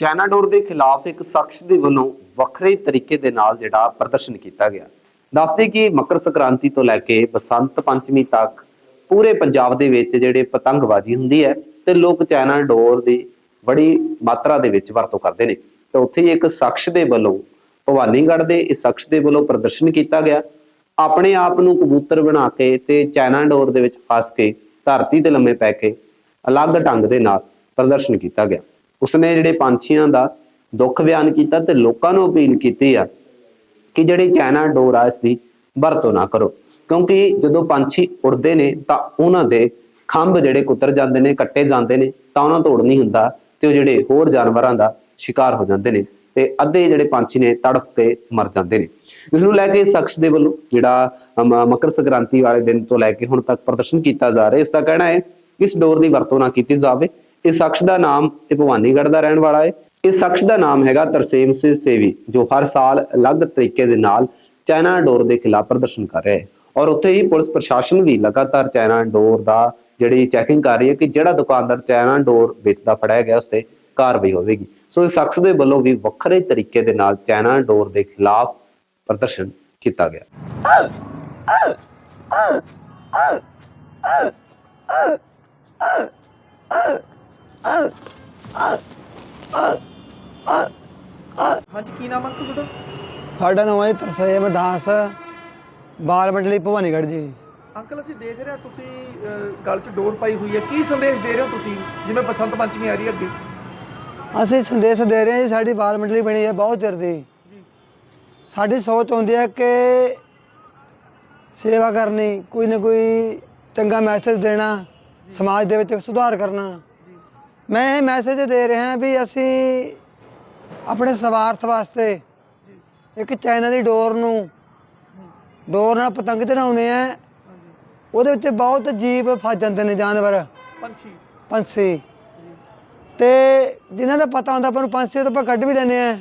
China ਡੋਰ ਦੇ ਖਿਲਾਫ ਇੱਕ ਸ਼ਖਸ ਦੇ ਵੱਲੋਂ ਵੱਖਰੇ ਤਰੀਕੇ ਦੇ ਨਾਲ ਜਿਹੜਾ ਪ੍ਰਦਰਸ਼ਨ ਕੀਤਾ ਗਿਆ। ਦੱਸਦੇ ਕਿ ਮਕਰ ਸੰਕ੍ਰਾਂਤੀ ਤੋਂ ਲੈ ਕੇ ਬਸੰਤ ਪੰਚਮੀ ਤੱਕ ਪੂਰੇ ਪੰਜਾਬ ਦੇ ਵਿੱਚ ਜਿਹੜੇ ਪਤੰਗਬਾਜ਼ੀ ਹੁੰਦੀ ਹੈ ਤੇ ਲੋਕ ਚਾਈਨਾ ਡੋਰ ਦੀ ਬੜੀ ਮਾਤਰਾ ਦੇ ਵਿੱਚ ਵਰਤੋਂ ਕਰਦੇ ਨੇ। ਤੇ ਉੱਥੇ ਹੀ ਇੱਕ ਸ਼ਖਸ ਦੇ ਵੱਲੋਂ ਭਵਾਨੀਗੜ੍ਹ ਦੇ ਇਸ ਸ਼ਖਸ ਦੇ ਵੱਲੋਂ ਪ੍ਰਦਰਸ਼ਨ ਕੀਤਾ ਗਿਆ। ਆਪਣੇ ਆਪ ਨੂੰ ਕਬੂਤਰ ਬਣਾ ਕੇ ਤੇ ਚਾਈਨਾ ਡੋਰ ਦੇ ਵਿੱਚ ਫਸ ਕੇ ਧਰਤੀ ਤੇ ਲੰਮੇ ਪੈ ਕੇ ਅਲੱਗ ਢੰਗ ਦੇ ਨਾਲ ਪ੍ਰਦਰਸ਼ਨ ਕੀਤਾ ਗਿਆ। ਉਸਨੇ ਜਿਹੜੇ ਪੰਛੀਆਂ ਦਾ ਦੁੱਖ ਬਿਆਨ ਕੀਤਾ ਤੇ ਲੋਕਾਂ ਨੂੰ ਅਪੀਲ ਕੀਤੀ ਆ ਕਿ ਜਿਹੜੀ ਚਾਈਨਾ ਡੋਰ ਆ, ਇਸ ਦੀ ਵਰਤੋਂ ਨਾ ਕਰੋ। ਕਿਉਂਕਿ ਜਦੋਂ ਪੰਛੀ ਉੜਦੇ ਨੇ ਤਾਂ ਉਹਨਾਂ ਦੇ ਖੰਭ ਜਿਹੜੇ ਕੁੱਤਰ ਜਾਂਦੇ ਨੇ, ਕੱਟੇ ਜਾਂਦੇ ਨੇ, ਤਾਂ ਉਹਨਾਂ ਤੋਂ ਉੜ ਨਹੀਂ ਹੁੰਦਾ ਤੇ ਉਹ ਜਿਹੜੇ ਹੋਰ ਜਾਨਵਰਾਂ ਦਾ ਸ਼ਿਕਾਰ ਹੋ ਜਾਂਦੇ ਨੇ ਤੇ ਅੱਧੇ ਜਿਹੜੇ ਪੰਛੀ ਨੇ ਤੜਫ ਕੇ ਮਰ ਜਾਂਦੇ ਨੇ। ਇਸ ਨੂੰ ਲੈ ਕੇ ਸ਼ਖਸ ਦੇ ਵੱਲੋਂ ਜਿਹੜਾ ਮਕਰ ਸੰਕ੍ਰਾਂਤੀ ਵਾਲੇ ਦਿਨ ਤੋਂ ਲੈ ਕੇ ਹੁਣ ਤੱਕ ਪ੍ਰਦਰਸ਼ਨ ਕੀਤਾ ਜਾ ਰਿਹਾ, ਇਸ ਦਾ ਕਹਿਣਾ ਹੈ ਇਸ ਡੋਰ ਦੀ ਵਰਤੋਂ ਨਾ ਕੀਤੀ ਜਾਵੇ। ਇਸ ਸ਼ਖਸ ਦਾ ਨਾਮ ਇਹ ਭਵਾਨੀਗੜ੍ਹ ਦਾ ਰਹਿਣ ਵਾਲਾ ਹੈ ਇਸ ਸ਼ਖਸ ਦਾ ਨਾਮ ਹੈਗਾ ਤਰਸੇਮ ਸਿੰਘ ਸੇਵੀ, ਜੋ ਹਰ ਸਾਲ ਅਲੱਗ ਤਰੀਕੇ ਦੇ ਨਾਲ ਚਾਈਨਾ ਡੋਰ ਦੇ ਖਿਲਾਫ ਪ੍ਰਦਰਸ਼ਨ ਕਰ ਰਿਹਾ ਹੈ ਔਰ ਉੱਥੇ ਹੀ ਪੁਲਿਸ ਪ੍ਰਸ਼ਾਸਨ ਵੀ ਲਗਾਤਾਰ ਚਾਈਨਾ ਡੋਰ ਦਾ ਜਿਹੜੀ ਚੈਕਿੰਗ ਕਰ ਰਹੀ ਹੈ ਕਿ ਜਿਹੜਾ ਦੁਕਾਨਦਾਰ ਚਾਈਨਾ ਡੋਰ ਵੇਚਦਾ ਫੜਿਆ ਗਿਆ, ਉਸ ਤੇ ਕਾਰਵਾਈ ਹੋਵੇਗੀ। ਸੋ ਇਸ ਸ਼ਖਸ ਦੇ ਵੱਲੋਂ ਵੀ ਵੱਖਰੇ ਤਰੀਕੇ ਦੇ ਨਾਲ ਚਾਈਨਾ ਡੋਰ ਦੇ ਖਿਲਾਫ ਪ੍ਰਦਰਸ਼ਨ ਕੀਤਾ ਗਿਆ। ਹਾਂਜੀ ਕੀ ਨਾਮ ਅੰਕਲ ਤੁਹਾਡਾ? ਸਾਡਾ ਨਾਮ ਹੈ ਤਰਸੇਮ ਦਾਸ ਬਾਲ ਮੰਡਲੀ ਭਵਾਨੀਗੜ੍ਹ ਜੀ। ਅੰਕਲ ਅਸੀਂ ਦੇਖ ਰਹੇ ਹਾਂ ਤੁਸੀਂ ਅਹ, ਗਲ 'ਚ ਡੋਰ ਪਾਈ ਹੋਈ ਹੈ। ਕੀ ਸੰਦੇਸ਼ ਦੇ ਰਹੇ ਹੋ ਤੁਸੀਂ ਜਿਵੇਂ ਬਸੰਤ ਪੰਚਮੀ ਆ ਰਹੀ ਹੈ ਅੱਗੇ? ਅਸੀਂ ਸੰਦੇਸ਼ ਦੇ ਰਹੇ ਹਾਂ ਜੀ ਸਾਡੀ ਬਾਲ ਮੰਡਲੀ ਬਣੀ ਹੈ ਬਹੁਤ ਚਿਰ ਦੀ। ਜੀ। ਸਾਡੀ ਸੋਚ ਹੁੰਦੀ ਹੈ ਕਿ ਸੇਵਾ ਕਰਨੀ ਕੋਈ ਨਾ ਕੋਈ ਚੰਗਾ ਮੈਸੇਜ ਦੇਣਾ ਸਮਾਜ ਦੇ ਵਿੱਚ ਸੁਧਾਰ ਕਰਨਾ। ਮੈਂ ਇਹ ਮੈਸੇਜ ਦੇ ਰਿਹਾ ਵੀ ਅਸੀਂ ਆਪਣੇ ਸਵਾਰਥ ਵਾਸਤੇ ਇੱਕ ਚਾਈਨਾ ਦੀ ਡੋਰ ਨੂੰ ਡੋਰ ਨਾਲ ਪਤੰਗ ਚੜਾਉਂਦੇ ਆ। ਉਹਦੇ ਵਿੱਚ ਬਹੁਤ ਜੀਵ ਫਸ ਜਾਂਦੇ ਨੇ ਜਾਨਵਰ। ਪੰਛੀ। ਪੰਛੀ। ਤੇ ਜਿਨ੍ਹਾਂ ਦਾ ਪਤਾ ਹੁੰਦਾ ਆਪਾਂ ਨੂੰ ਪੰਛੀ ਤੋਂ ਆਪਾਂ ਕੱਢ ਵੀ ਲੈਂਦੇ ਆ।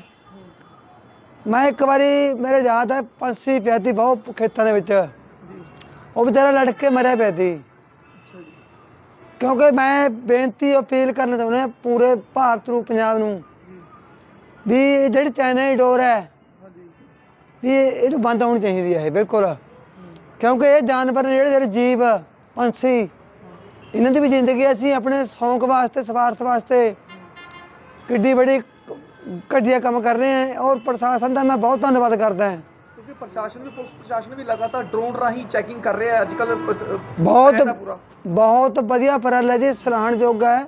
ਮੈਂ ਇੱਕ ਵਾਰੀ ਮੇਰੇ ਯਾਦ ਹੈ ਪੰਛੀ ਪਿਆ ਸੀ ਬਹੁਤ ਖੇਤਾਂ ਦੇ ਵਿੱਚ। ਉਹ ਵਿਚਾਰਾ ਲੜ ਕੇ ਮਰਿਆ ਪਿਆ ਸੀ। ਕਿਉਂਕਿ ਮੈਂ ਬੇਨਤੀ ਅਪੀਲ ਕਰਨਾ ਚਾਹੁੰਦਾ ਪੂਰੇ ਭਾਰਤ ਨੂੰ ਪੰਜਾਬ ਨੂੰ ਵੀ ਇਹ ਜਿਹੜੀ ਚਾਈਨਾ ਦੀ ਡੋਰ ਹੈ ਵੀ ਇਹ- ਇਹਨੂੰ ਬੰਦ ਹੋਣੀ ਚਾਹੀਦੀ ਹੈ ਬਿਲਕੁਲ। ਕਿਉਂਕਿ ਇਹ ਜਾਨਵਰ ਨੇ ਜਿਹੜੇ ਜਿਹੜੇ ਜੀਵ ਪੰਛੀ ਇਹਨਾਂ ਦੀ ਵੀ ਜ਼ਿੰਦਗੀ ਅਸੀਂ ਆਪਣੇ ਸ਼ੌਂਕ ਵਾਸਤੇ ਸਵਾਰਥ ਵਾਸਤੇ ਕਿੱਡੀ ਬੜੀ ਘਟੀਆ ਕੰਮ ਕਰ ਰਹੇ ਹਾਂ ਔਰ ਪ੍ਰਸ਼ਾਸਨ ਦਾ ਮੈਂ ਬਹੁਤ ਧੰਨਵਾਦ ਕਰਦਾ ਹਾਂ। ਕਿਉਂਕਿ ਪ੍ਰਸ਼ਾਸਨ ਵੀ ਪੁਲਿਸ ਪ੍ਰਸ਼ਾਸਨ ਵੀ ਲਗਾਤਾਰ ਡਰੋਨ ਰਾਹੀਂ ਚੈਕਿੰਗ ਕਰ ਰਿਹਾ ਹੈ। ਅੱਜ ਕੱਲ ਬਹੁਤ ਬਹੁਤ ਵਧੀਆ ਉਪਰਾਲਾ ਹੈ ਜੀ ਸਰਾਹਣਯੋਗ ਹੈ।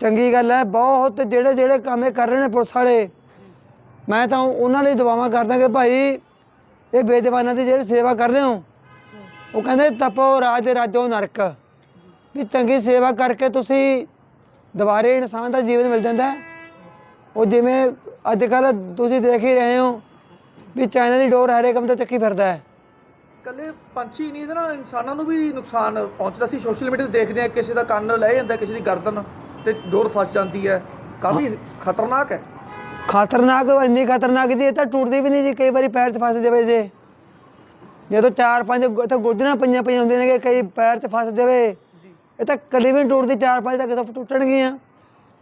ਚੰਗੀ ਗੱਲ ਹੈ ਬਹੁਤ ਜਿਹੜੇ ਜਿਹੜੇ ਕੰਮ ਕਰ ਰਹੇ ਨੇ ਪੁਲਿਸ ਵਾਲੇ ਮੈਂ ਤਾਂ ਉਹਨਾਂ ਲਈ ਦੁਆਵਾਂ ਕਰਦਾ ਕਿ ਭਾਈ ਇਹ ਬੇਦਿਵਾਨਾਂ ਦੀ ਜਿਹੜੀ ਸੇਵਾ ਕਰ ਰਹੇ ਹੋ ਉਹ ਕਹਿੰਦੇ ਤਪੋ ਰਾਜ ਦੇ ਰਾਜੋ ਨਰਕ। ਵੀ ਚੰਗੀ ਸੇਵਾ ਕਰਕੇ ਤੁਸੀਂ ਦੁਬਾਰੇ ਇਨਸਾਨ ਦਾ ਜੀਵਨ ਮਿਲ ਜਾਂਦਾ ਉਹ ਜਿਵੇਂ ਅੱਜ ਕੱਲ ਤੁਸੀਂ ਦੇਖ ਹੀ ਰਹੇ ਹੋ ਵੀ ਚਾਈਨਾ ਦੀ ਡੋਰ ਹਰੇ ਕੰਮ ਤੇ ਚੱਕੀ ਫਿਰਦਾ ਹੈ। ਕੱਲੇ ਪੰਛੀ ਨਹੀਂ ਇਹਦੇ ਨਾਲ ਇਨਸਾਨਾਂ ਨੂੰ ਵੀ ਨੁਕਸਾਨ ਪਹੁੰਚਦਾ। ਸੀ ਸੋਸ਼ਲ ਮੀਡੀਆ ਤੇ ਦੇਖਦੇ ਆ ਕਿਸੇ ਦਾ ਕੰਨ ਲੈ ਜਾਂਦਾ ਕਿਸੇ ਦੀ ਗਰਦਨ ਤੇ ਡੋਰ ਫਸ ਜਾਂਦੀ ਹੈ। ਕਾਫੀ ਖਤਰਨਾਕ ਹੈ। ਖਤਰਨਾਕ ਇੰਨੀ ਖਤਰਨਾਕ ਜੀ ਇਹ ਤਾਂ ਟੁੱਟਦੀ ਵੀ ਨਹੀਂ ਜੀ ਕਈ ਵਾਰੀ ਪੈਰ 'ਚ ਫਸ ਜਾਵੇ ਜੇ। ਜਦੋਂ ਚਾਰ ਪੰਜ ਤਾਂ ਗੋਜਣਾ ਪਈਆਂ ਪਈਆਂ ਹੁੰਦੀਆਂ ਨੇ ਕਿ ਕਈ ਪੈਰ 'ਚ ਫਸ ਜਾਵੇ। ਜੀ। ਇਹ ਤਾਂ ਕਲੀ ਵੀ ਟੁੱਟਦੀ ਚਾਰ ਪੰਜ ਤਾਂ ਕਿਤੋਂ ਟੁੱਟਣਗੀਆਂ।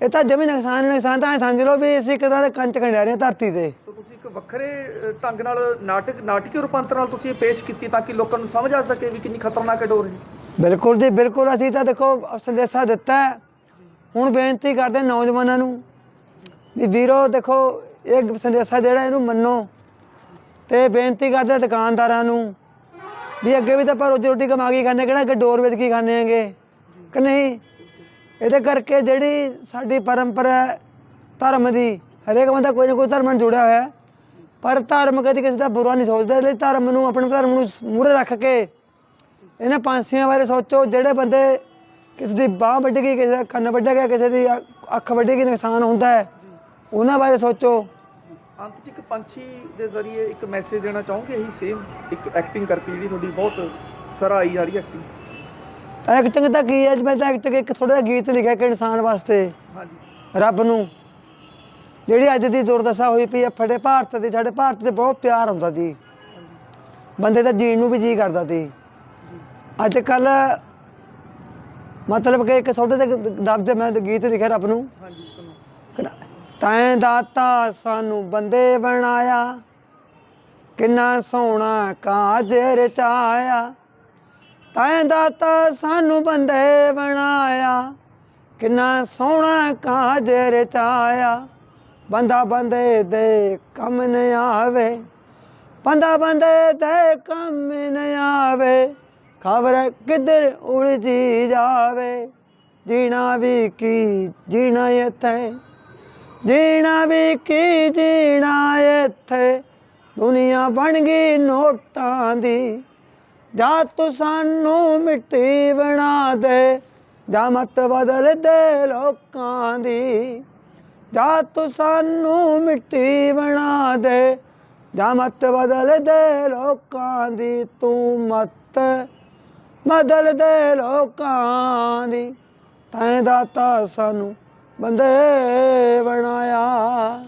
ਇਹ ਤਾਂ ਜਮੀ ਨੁਕਸਾਨ ਨੁਕਸਾਨ ਤਾਂ ਸਮਝ ਲਓ ਵੀ ਅਸੀਂ ਤਰ੍ਹਾਂ ਦੇ ਕੰਚ ਖੰਡਿਆ ਰਹੇ ਧਰਤੀ ਤੇ। ਤੁਸੀਂ ਇੱਕ ਵੱਖਰੇ ਅ, ਢੰਗ ਨਾਲ ਨਾਟਕ ਨਾਟਕੀ ਰੂਪਾਂਤਰ ਨਾਲ ਤੁਸੀਂ ਇਹ ਪੇਸ਼ ਕੀਤੀ ਤਾਂ ਕਿ ਲੋਕਾਂ ਨੂੰ ਸਮਝ ਆ ਸਕੇ ਵੀ ਕਿੰਨੀ ਖਤਰਨਾਕ ਹੈ ਡੋਰ ਇਹ ਬਿਲਕੁਲ ਜੀ ਬਿਲਕੁਲ। ਅਸੀਂ ਤਾਂ ਦੇਖੋ ਸੰਦੇਸ਼ਾ ਦਿੱਤਾ ਹੈ। ਹੁਣ ਬੇਨਤੀ ਕਰਦੇ ਨੌਜਵਾਨਾਂ ਨੂੰ ਵੀ ਵੀਰੋ ਦੇਖੋ ਇਹ ਸੰਦੇਸ਼ਾ ਜਿਹੜਾ ਇਹਨੂੰ ਮੰਨੋ ਤੇ ਬੇਨਤੀ ਕਰਦੇ ਦੁਕਾਨਦਾਰਾਂ ਨੂੰ ਵੀ ਅੱਗੇ ਵੀ ਤਾਂ ਆਪਾਂ ਰੋਜੀ ਰੋਟੀ ਕਮਾ ਕੇ ਹੀ ਖਾਂਦੇ ਕਿਹੜਾ ਕਿ ਡੋਰ ਵੇਚ ਕੇ ਹੀ ਖਾਂਦੇ ਆਂਗੇ ਕਿ ਨਹੀਂ? ਇਹਦੇ ਕਰਕੇ ਜਿਹੜੀ ਸਾਡੀ ਪਰੰਪਰਾ ਧਰਮ ਦੀ ਹਰੇਕ ਬੰਦਾ ਕੋਈ ਨਾ ਕੋਈ ਧਰਮ ਨਾਲ ਜੁੜਿਆ ਹੋਇਆ ਹੈ। ਪਰ ਧਰਮ ਕਦੇ ਕਿਸੇ ਦਾ ਬੁਰਾ ਨਹੀਂ ਸੋਚਦਾ ਇਸ ਲਈ ਧਰਮ ਨੂੰ ਆਪਣੇ ਧਰਮ ਨੂੰ ਮੂਹਰੇ ਰੱਖ ਕੇ ਇਹਨਾਂ ਪੰਛੀਆਂ ਬਾਰੇ ਸੋਚੋ ਜਿਹੜੇ ਬੰਦੇ ਕਿਸੇ ਦੀ ਬਾਹ ਵੱਢ ਗਈ ਕਿਸੇ ਦਾ ਕੰਨ ਵੱਢਿਆ ਗਿਆ ਕਿਸੇ ਦੀ ਅੱਖ ਵੱਢ ਗਈ ਨੁਕਸਾਨ ਹੁੰਦਾ ਹੈ ਉਹਨਾਂ ਬਾਰੇ ਸੋਚੋ। ਅੰਤ 'ਚ ਇੱਕ ਪੰਛੀ ਦੇ ਜ਼ਰੀਏ ਇੱਕ ਮੈਸੇਜ ਦੇਣਾ ਚਾਹੋਗੇ? ਇਹੀ ਸੇਮ ਇੱਕ ਐਕਟਿੰਗ ਕਰਕੇ ਜਿਹੜੀ ਤੁਹਾਡੀ ਬਹੁਤ ਸਰਾਈ ਜਾ ਰਹੀ ਐਕਟਿੰਗ ਐਕਟਿੰਗ ਤਾਂ ਕੀ ਹੈ? ਜੀ ਮੈਂ ਤਾਂ ਐਕਟਿੰਗ ਇੱਕ ਥੋੜਾ ਜਿਹਾ ਗੀਤ ਲਿਖਿਆ ਕਿ ਇਨਸਾਨ ਵਾਸਤੇ। ਹਾਂਜੀ। ਰੱਬ ਨੂੰ। ਜਿਹੜੀ ਅੱਜ ਦੀ ਦੁਰਦਸ਼ਾ ਹੋਈ ਪਈ ਹੈ ਫੜੇ ਭਾਰਤ ਦੀ ਸਾਡੇ ਭਾਰਤ ਤੇ ਬਹੁਤ ਪਿਆਰ ਹੁੰਦਾ ਸੀ। ਬੰਦੇ ਦਾ ਜੀਣ ਨੂੰ ਵੀ ਜੀ ਕਰਦਾ ਸੀ। ਅੱਜ ਕੱਲ ਮਤਲਬ ਕਿ ਇੱਕ ਛੋਟੇ ਜਿਹੇ ਦਬ ਤੇ ਮੈਂ ਗੀਤ ਲਿਖਿਆ ਰੱਬ ਨੂੰ। ਹਾਂਜੀ ਸੁਣੋ। ਤੈਂ ਦਾਤਾ ਸਾਨੂੰ ਬੰਦੇ ਬਣਾਇਆ ਕਿੰਨਾ ਸੋਹਣਾ ਕਾਜ ਰਚਾਇਆ। ਤੈਂ ਦਾਤਾ ਸਾਨੂੰ ਬੰਦੇ ਬਣਾਇਆ ਕਿੰਨਾ ਸੋਹਣਾ ਕਾਜ ਰਚਾਇਆ। ਬੰਦਾ ਬੰਦੇ ਦੇ ਕੰਮ ਨ ਆਵੇ। ਬੰਦਾ ਬੰਦੇ ਦੇ ਕੰਮ ਨ ਆਵੇ। ਖਬਰ ਕਿੱਧਰ ਉਲਝੀ ਜਾਵੇ। ਜੀਣਾ ਵੀ ਕੀ ਜੀਣਾ ਇੱਥੇ? ਜੀਣਾ ਵੀ ਕੀ ਜੀਣਾ ਇੱਥੇ? ਦੁਨੀਆ ਬਣ ਗਈ ਨੋਟਾਂ ਦੀ। ਜਾਂ ਤੂੰ ਸਾਨੂੰ ਮਿੱਟੀ ਬਣਾ ਦੇ। ਜਾਂ ਮਤ ਬਦਲ ਦੇ ਲੋਕਾਂ ਦੀ। ਜਾਂ ਤੂੰ ਸਾਨੂੰ ਮਿੱਟੀ ਬਣਾ ਦੇ, ਜਾਂ ਮਤ ਬਦਲ ਦੇ ਲੋਕਾਂ ਦੀ, ਤੂੰ ਮਤ ਬਦਲ ਦੇ ਲੋਕਾਂ ਦੀ। ਤੈਂ ਦਾਤਾ ਸਾਨੂੰ ਬੰਦੇ ਬਣਾਇਆ।